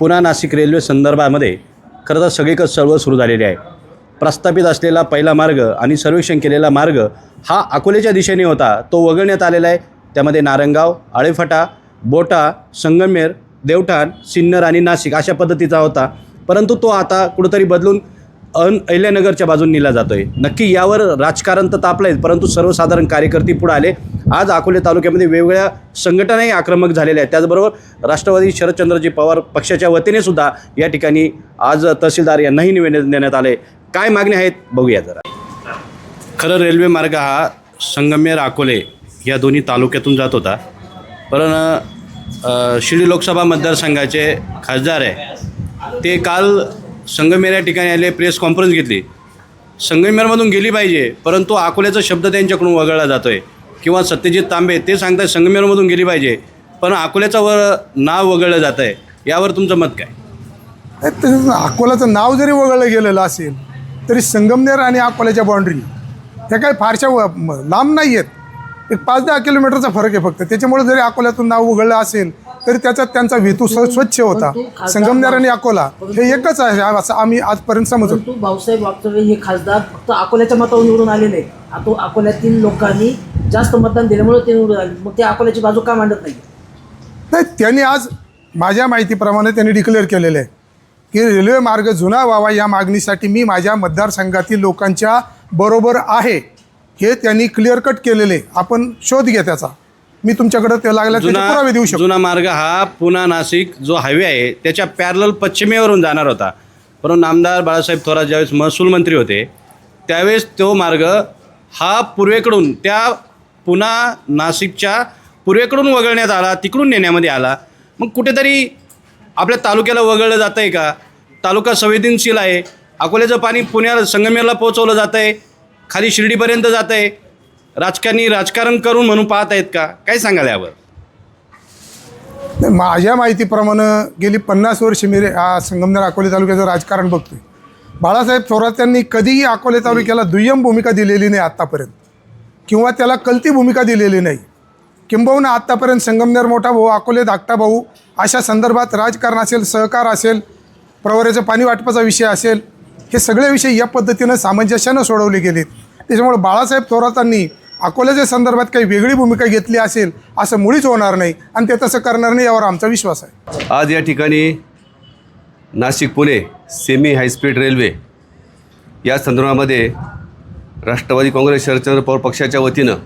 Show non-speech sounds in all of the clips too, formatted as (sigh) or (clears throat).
पुन्हा नाशिक रेल्वे संदर्भामध्ये खरं तर सगळीकडे चळवळ सुरू झालेली आहे. प्रस्थापित असलेला पहिला मार्ग आणि सर्वेक्षण केलेला मार्ग हा अकोल्याच्या दिशेने होता. तो वगळण्यात आलेला आहे. त्यामध्ये नारंगाव आळेफाटा बोटा संगमेर देवठाण सिन्नर आणि नाशिक अशा पद्धतीचा होता. परंतु तो आता कुठंतरी बदलून अन अहिल्यानगरच्या बाजून नेला जातो आहे नक्की यावर राजकारण तर तापलं आहे परंतु सर्वसाधारण कार्यकर्ते पुढे आले. आज अकोले तालुक्यामध्ये वेगवेगळ्या संघटनाही आक्रमक झालेल्या आहेत. त्याचबरोबर राष्ट्रवादी शरदचंद्रजी पवार पक्षाच्या वतीने सुद्धा या ठिकाणी आज तहसीलदार यांनाही निवेदन देण्यात आले काय मागण्या आहेत? बघूया जरा. खरं रेल्वे मार्ग हा संगमेर अकोले या दोन्ही तालुक्यातून जात होता. पण शिर्डी लोकसभा मतदारसंघाचे खासदार आहे. ते काल संगमेर या ठिकाणी आले प्रेस कॉन्फरन्स घेतली. संगमेरमधून गेली पाहिजे परंतु अकोल्याचा शब्द त्यांच्याकडून वगळला जातो आहे किंवा सत्यजित तांबे ते सांगतात संगमेरमधून गेली पाहिजे पण अकोल्याचं वर नाव वगळलं जातं आहे यावर तुमचं मत काय? नाही, तसंच अकोल्याचं नाव जरी वगळलं गेलेलं असेल तरी संगमनेर आणि अकोल्याच्या बाउंड्री ह्या काही फारशा व- म- लांब नाही आहेत एक पाच दहा किलोमीटरचा फरक आहे फक्त. त्याच्यामुळे जरी अकोल्यातून नाव उघडलं असेल तरी त्यांचा हेतू स्व- स्वच्छ होता. संगमनेर आणि अकोला हे एकच आहे असं आम्ही आजपर्यंत समजतो भाऊसाहेब वागचौरे हे खासदार फक्त अकोल्याच्या मतावर निवडून आलेले आता अकोल्यातील लोकांनी जास्त मतदान दिल्यामुळे ते निवडून आले. मग ते अकोल्याची बाजू का मांडत नाही? नाही त्यांनी आज माझ्या माहितीप्रमाणे त्यांनी डिक्लेअर केलेलं आहे की रेल्वे मार्ग जुना व्हावा या मागणीसाठी मी माझ्या मतदारसंघातील लोकांच्या बरोबर आहे. हे त्यांनी क्लिअर कट केलेले. आपण शोध घ्या त्याचा. मी तुमच्याकडे ते लागला त्याचे पुरावे देऊ जुना शकतो. जुना मार्ग हा पुणा नाशिक जो हायवे आहे त्याच्या पॅरल पश्चिमेवरून जाणार होता. परंतु नामदार बाळासाहेब थोरात ज्यावेळेस महसूल मंत्री होते त्यावेळेस तो मार्ग हा पूर्वेकडून त्या पुणा नाशिकच्या पूर्वेकडून वगळण्यात आला तिकडून नेण्यामध्ये आला. मग कुठेतरी आपल्या तालुक्याला वगळलं जातं आहे का? तालुका संवेदनशील आहे. अकोल्याचं पाणी पुण्याला संगमेरला पोहोचवलं जातं आहे खाली शिर्डीपर्यंत जातं आहे राजकारणी राजकारण करून म्हणून पाहत आहेत का? काय सांगाल यावर? नाही, माझ्या माहितीप्रमाणे गेली पन्नास वर्ष मी रे- हा संगमनेर अकोले तालुक्याचं राजकारण बघतोय. बाळासाहेब थोरात यांनी कधीही अकोले तालुक्याला दुय्यम भूमिका दिलेली नाही आत्तापर्यंत. किंवा त्याला कलती भूमिका दिलेली नाही. किंबहुना आत्तापर्यंत संगमनेर मोठा भाऊ अकोले धाकटा भाऊ अशा संदर्भात राजकारण असेल सहकार असेल प्रवऱ्याचं पाणी वाटपाचा विषय असेल हे सगळे विषय या पद्धतीनं सामंजस्यानं सोडवले गेलेत. त्याच्यामुळे बाळासाहेब थोरातांनी अकोल्याच्या संदर्भात काही वेगळी भूमिका घेतली असेल असं मुळीच होणार नाही. आणि ते तसं करणार नाही यावर आमचा विश्वास आहे. आज या ठिकाणी Nashik Pune semi high speed railway या संदर्भामध्ये राष्ट्रवादी काँग्रेस शरदचंद्र पवार पक्षाच्या वतीनं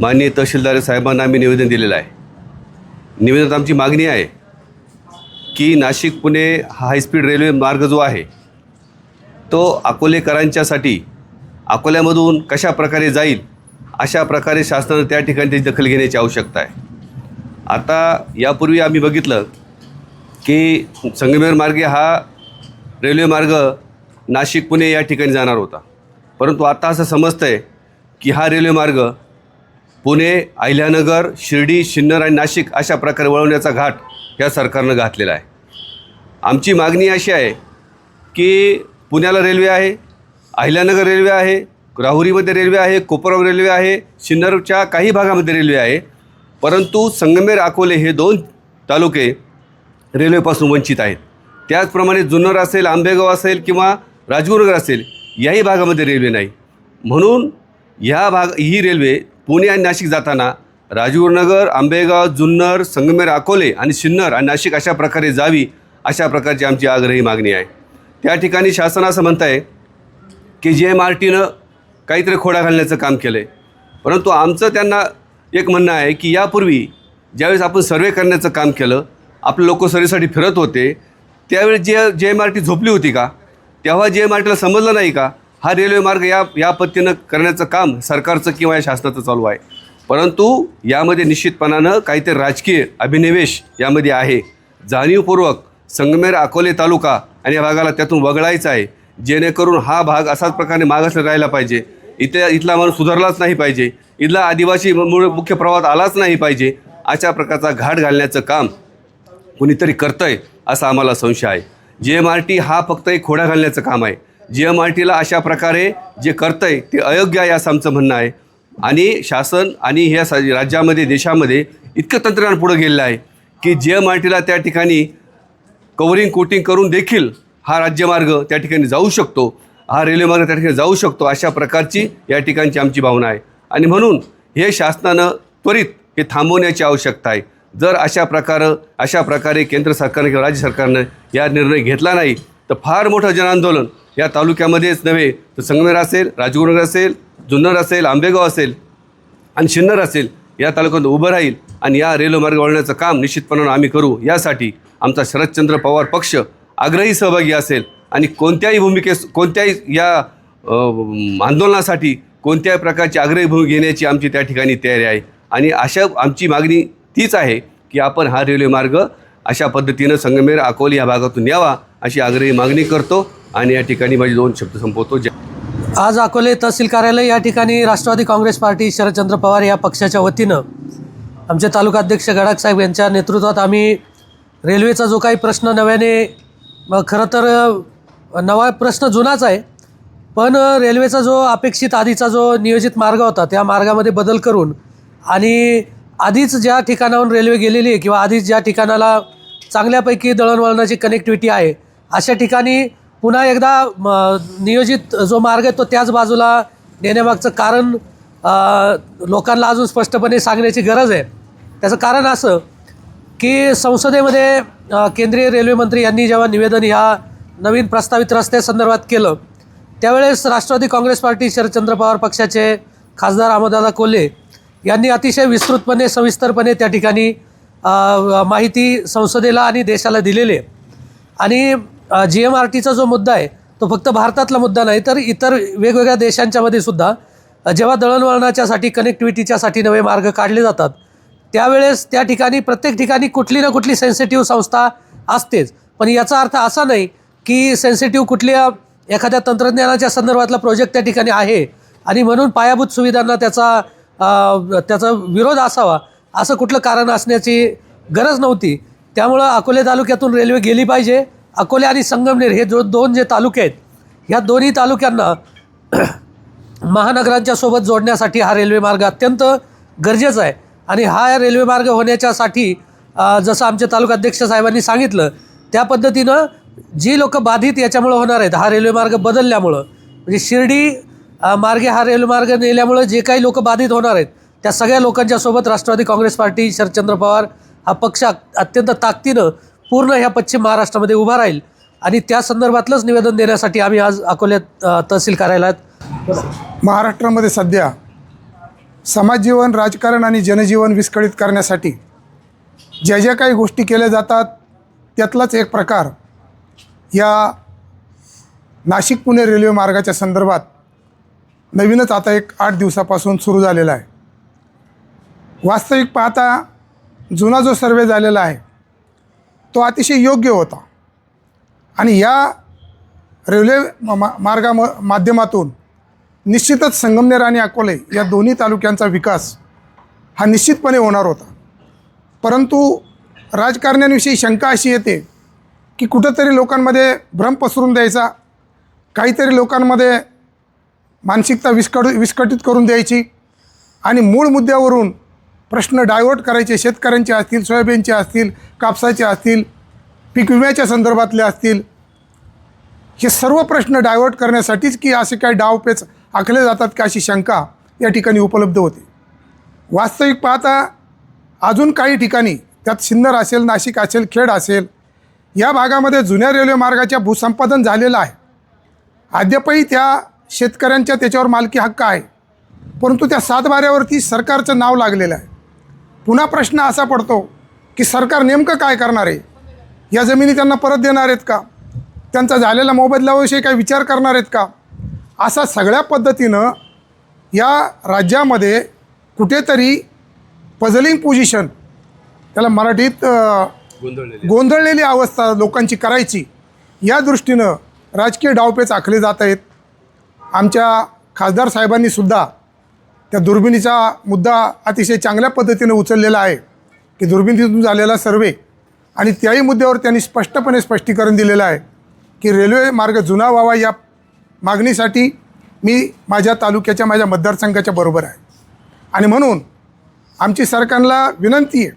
माननीय तहसीलदार साहेबांना आम्ही निवेदन दिलेलं आहे. निवेदनात आमची मागणी आहे की नाशिक पुणे हा हायस्पीड रेल्वे मार्ग जो आहे तो अकोलेकरांच्यासाठी अकोल्यामधून कशा प्रकारे जाईल अशा प्रकारे शासनानं त्या ठिकाणी त्याची दखल घेण्याची आवश्यकता आहे. आता यापूर्वी आम्ही बघितलं की संगमेर मार्गे हा रेल्वे मार्ग नाशिक पुणे या ठिकाणी जाणार होता. परंतु आता असं समजतं आहे की हा रेल्वे मार्ग पुणे अहिल्यानगर शिर्डी सिन्नर आणि नाशिक अशा प्रकारे वळवण्याचा घाट या सरकारनं घातलेला आहे. आमची मागणी अशी आहे की पुण्याला रेल्वे आहे अहिल्यानगर रेल्वे आहे राहुरीमध्ये रेल्वे आहे कोपराव रेल्वे आहे सिन्नरच्या काही भागामध्ये रेल्वे आहे. परंतु संगमेर अकोले हे दोन तालुके रेल्वेपासून वंचित आहेत. त्याचप्रमाणे जुन्नर असेल आंबेगाव असेल किंवा राजगुरुनगर असेल याही भागामध्ये रेल्वे नाही. म्हणून ह्या भाग ही रेल्वे पुणे आणि नाशिक जाताना राजगुरुनगर आंबेगाव जुन्नर संगमेर अकोले आणि सिन्नर आणि नाशिक अशा प्रकारे जावी अशा प्रकारची आमची आग्रही मागणी आहे. त्या ठिकाणी शासन असं म्हणत आहे की जे एम आर टीनं काहीतरी खोडा घालण्याचं काम केलं आहे परंतु आमचं त्यांना एक म्हणणं आहे की यापूर्वी ज्यावेळेस आपण सर्वे करण्याचं काम केलं आपले लोक सर्वेसाठी फिरत होते त्यावेळी जे जे एम आर टी झोपली होती का? तेव्हा जे एम आर टीला समजलं नाही का? हा रेल्वे मार्ग या या पद्धतीनं करण्याचं काम सरकारचं किंवा या शासनाचं चालू आहे. परंतु यामध्ये निश्चितपणानं काहीतरी राजकीय अभिनिवेश यामध्ये आहे. जाणीवपूर्वक संगमेर अकोले तालुका आणि या भागाला त्यातून वगळायचं आहे. जेणेकरून हा भाग असाच प्रकारे मागास राहिला पाहिजे. इथे इथला माणूस सुधारलाच नाही पाहिजे. इथला आदिवासी मूळ मुख्य प्रवाहात आलाच नाही पाहिजे. अशा प्रकारचा घाट घालण्याचं काम कुणीतरी करतंय असा आम्हाला संशय आहे. जी एम आर टी हा फक्त एक खोडा घालण्याचं काम आहे. जी एम आर टीला अशा प्रकारे जे करतंय ते अयोग्य आहे असं आमचं म्हणणं आहे. आणि शासन आणि ह्या राज्यामध्ये देशामध्ये इतकं तंत्रज्ञान पुढं गेलेलं आहे की जी एम आर टीला त्या ठिकाणी कवरिंग कोटिंग करून देखील हा राज्यमार्ग त्या ठिकाणी जाऊ शकतो हा रेल्वेमार्ग त्या ठिकाणी जाऊ शकतो अशा प्रकारची या ठिकाणची आमची भावना आहे. आणि म्हणून हे शासनानं त्वरित हे थांबवण्याची आवश्यकता आहे. जर अशा प्रकारं अशा प्रकारे केंद्र सरकारने किंवा राज्य सरकारनं या निर्णय घेतला नाही तर फार मोठं जनआंदोलन या तालुक्यामध्येच नव्हे तर संगमेर असेल राजगुरुनगर असेल जुन्नर असेल आंबेगाव असेल आणि शिन्नर असेल या तालुक्यात उभं राहील आणि या रेल्वे मार्ग वळण्याचं काम निश्चितपणानं आम्ही करू. यासाठी आमचा शरदचंद्र पवार पक्ष आग्रही सहभागी असेल आणि कोणत्याही भूमिकेस कोणत्याही या आंदोलनासाठी कोणत्याही प्रकारची आग्रही भूमिका घेण्याची आमची त्या ठिकाणी तयारी आहे. आणि अशा आमची मागणी तीच आहे की आपण हा रेल्वे मार्ग अशा पद्धतीनं संगमेर अकोली या भागातून यावा अशी आग्रही मागणी करतो आणि या ठिकाणी माझे दोन शब्द संपवतो. ज्या आज अकोले तहसील कार्यालय या ठिकाणी राष्ट्रवादी काँग्रेस पार्टी शरदचंद्र पवार या पक्षाच्या वतीनं आमचे तालुका अध्यक्ष गडाख साहेब यांच्या नेतृत्वात आम्ही रेल्वेचा जो काही प्रश्न नव्याने खरं तर नवा प्रश्न जुनाच आहे. पण रेल्वेचा जो अपेक्षित आधीचा जो नियोजित मार्ग होता त्या मार्गामध्ये बदल करून आणि आधीच ज्या ठिकाणाहून रेल्वे गेलेली आहे किंवा आधीच ज्या ठिकाणाला चांगल्यापैकी दळणवळणाची कनेक्टिव्हिटी आहे अशा ठिकाणी पुन्हा एकदा म, नियोजित जो मार्ग आहे तो त्याच बाजूला नेण्यामागचं कारण लोकांना अजून स्पष्टपणे सांगण्याची गरज आहे. त्याचं कारण असं की संसदेमध्ये केंद्रीय रेल्वे मंत्री यांनी जेव्हा निवेदन ह्या नवीन प्रस्तावित रस्त्यासंदर्भात केलं त्यावेळेस राष्ट्रवादी काँग्रेस पार्टी शरदचंद्र पवार पक्षाचे खासदार अहमददादा कोल्हे यांनी अतिशय विस्तृतपणे सविस्तरपणे त्या ठिकाणी माहिती संसदेला आणि देशाला दिलेली आहे. आणि जी एम आर टीचा जो मुद्दा आहे तो फक्त भारतातला मुद्दा नाही तर इतर वेगवेगळ्या देशांच्यामध्ये सुद्धा जेव्हा दळणवळणाच्यासाठी कनेक्टिव्हिटीच्यासाठी नवे मार्ग काढले जातात त्यावेळेस त्या ठिकाणी प्रत्येक ठिकाणी कुठली ना कुठली सेन्सिटिव्ह संस्था असतेच. पण याचा अर्थ असा नाही की सेन्सिटिव्ह कुठल्या एखाद्या तंत्रज्ञानाच्या संदर्भातला प्रोजेक्ट त्या ठिकाणी आहे आणि म्हणून पायाभूत सुविधांना त्याचा त्याचा विरोध असावा असं कुठलं कारण असण्याची गरज नव्हती. त्यामुळं अकोले तालुक्यातून रेल्वे गेली पाहिजे. अकोले आणि संगमनेर हे जो दोन जे तालुके आहेत ह्या दोन्ही तालुक्यांना (clears throat) महानगरांच्या सोबत जोडण्यासाठी हा रेल्वे मार्ग अत्यंत गरजेचा आहे. आणि हा रेल्वे मार्ग होण्याच्यासाठी जसं आमच्या तालुका अध्यक्ष साहेबांनी सांगितलं त्या पद्धतीनं जी लोक बाधित याच्यामुळं होणार आहेत हा रेल्वे मार्ग बदलल्यामुळं म्हणजे शिर्डी मार्गे हा रेल्वे मार्ग नेल्यामुळं जे काही लोक बाधित होणार आहेत त्या सगळ्या लोकांच्या सोबत राष्ट्रवादी काँग्रेस पार्टी शरदचंद्र पवार हा पक्ष अत्यंत ताकदीनं पूर्ण ह्या पश्चिम महाराष्ट्रामध्ये उभा राहील. आणि त्या संदर्भातलंच निवेदन देण्यासाठी आम्ही आज अकोल्यात तहसील कार्यालयात महाराष्ट्रामध्ये सध्या समाजजीवन राजकारण आणि जनजीवन विस्कळीत करण्यासाठी ज्या ज्या काही गोष्टी केल्या जातात त्यातलाच एक प्रकार या नाशिक पुणे रेल्वे मार्गाच्या संदर्भात नवीनच आता एक आठ दिवसापासून सुरू झालेला आहे. वास्तविक पाहता जुना जो सर्वे झालेला आहे तो अतिशय योग्य होता. आणि या रेल्वे मा- मा- मार्गा माध्यमातून निश्चितच संगमनेर आणि अकोले या दोन्ही तालुक्यांचा विकास हा निश्चितपणे होणार होता. परंतु राजकारण्यांविषयी शंका अशी येते की कुठंतरी लोकांमध्ये भ्रम पसरून द्यायचा काहीतरी लोकांमध्ये मानसिकता विस्कट विस्कटित करून द्यायची आणि मूळ मुद्द्यावरून प्रश्न डायव्हर्ट करायचे शेतकऱ्यांचे असतील सोयाबीनचे असतील कापसाचे असतील पीक विम्याच्या संदर्भातले असतील हे सर्व प्रश्न डायव्हर्ट करण्यासाठीच की असे काही डावपेच आखले जातात का अशी शंका या ठिकाणी उपलब्ध होते. वास्तविक पाहता अजून काही ठिकाणी त्यात सिन्नर असेल नाशिक असेल खेड असेल या भागामध्ये जुन्या रेल्वे मार्गाच्या भूसंपादन झालेलं आहे. अद्यापही त्या शेतकऱ्यांच्या त्याच्यावर मालकी हक्क आहे. परंतु त्या सातबाऱ्यावरती सरकारचं नाव लागलेलं आहे. पुन्हा प्रश्न असा पडतो की सरकार नेमकं काय करणार आहे? या जमिनी त्यांना परत देणार आहेत का? त्यांचा झालेल्या मोबदल्याविषयी काही विचार करणार आहेत का? असा सगळ्या पद्धतीनं या राज्यामध्ये कुठेतरी पझलिंग पोझिशन त्याला मराठीत गोंधळलेली अवस्था लोकांची करायची या दृष्टीनं राजकीय डावपेच आखले जात आहेत. आमच्या खासदार साहेबांनी सुद्धा त्या दुर्बिणीचा मुद्दा अतिशय चांगल्या पद्धतीने उचललेला आहे की दुर्बिणीतून झालेला सर्वे आणि त्याही मुद्द्यावर त्यांनी स्पष्टपणे स्पष्टीकरण दिलेलं आहे की रेल्वे मार्ग जुना व्हावा या मागणीसाठी मी माझ्या तालुक्याच्या माझ्या मतदारसंघाच्या बरोबर आहे. आणि म्हणून आमची सरकारला विनंती आहे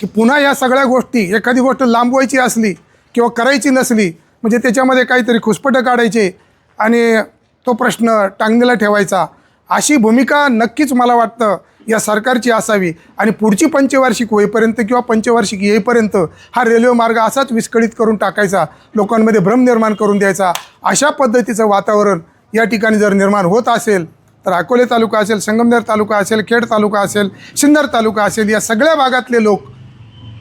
की पुन्हा या सगळ्या गोष्टी एखादी गोष्ट लांबवायची असली किंवा करायची नसली म्हणजे त्याच्यामध्ये काहीतरी खुसपटं काढायचे आणि तो प्रश्न टांगणीला ठेवायचा अशी भूमिका नक्कीच मला वाटतं या सरकारची असावी आणि पुढची पंचवार्षिक होईपर्यंत किंवा पंचवार्षिक येईपर्यंत हा रेल्वे मार्ग असाच विस्कळीत करून टाकायचा लोकांमध्ये भ्रम निर्माण करून द्यायचा अशा पद्धतीचं वातावरण या ठिकाणी जर निर्माण होत असेल तर अकोले तालुका असेल संगमनेर तालुका असेल खेड तालुका असेल सिन्नर तालुका असेल या सगळ्या भागातले लोक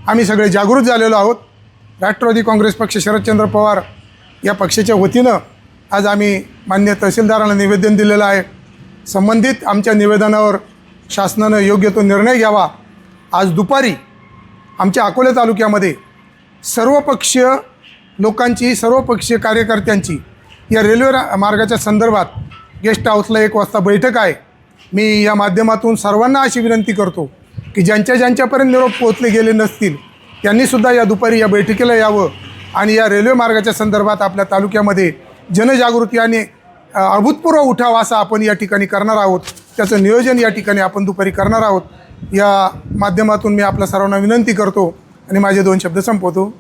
आम्ही सगळे जागृत झालेलो आहोत. राष्ट्रवादी काँग्रेस पक्ष शरदचंद्र पवार या पक्षाच्या वतीनं आज आम्ही मान्य तहसीलदारांना निवेदन दिलेलं आहे. संबंधित आमच्या निवेदनावर शासनानं योग्य तो निर्णय घ्यावा. आज दुपारी आमच्या अकोले तालुक्यामध्ये सर्वपक्षीय लोकांची सर्वपक्षीय कार्यकर्त्यांची या रेल्वे रा- मार्गाच्या संदर्भात गेस्ट हाऊसला एक वाजता बैठक आहे. मी या माध्यमातून सर्वांना अशी विनंती करतो की ज्यांच्या ज्यांच्यापर्यंत निरोप पोहोचले गेले नसतील त्यांनीसुद्धा या दुपारी या बैठकीला यावं आणि या रेल्वे मार्गाच्या संदर्भात आपल्या तालुक्यामध्ये जनजागृती आणि अभूतपूर्व उठाव असा आपण या ठिकाणी करणार आहोत. त्याचं नियोजन या ठिकाणी आपण दुपारी करणार आहोत. या माध्यमातून मी आपल्या सर्वांना विनंती करतो आणि माझे दोन शब्द संपवतो.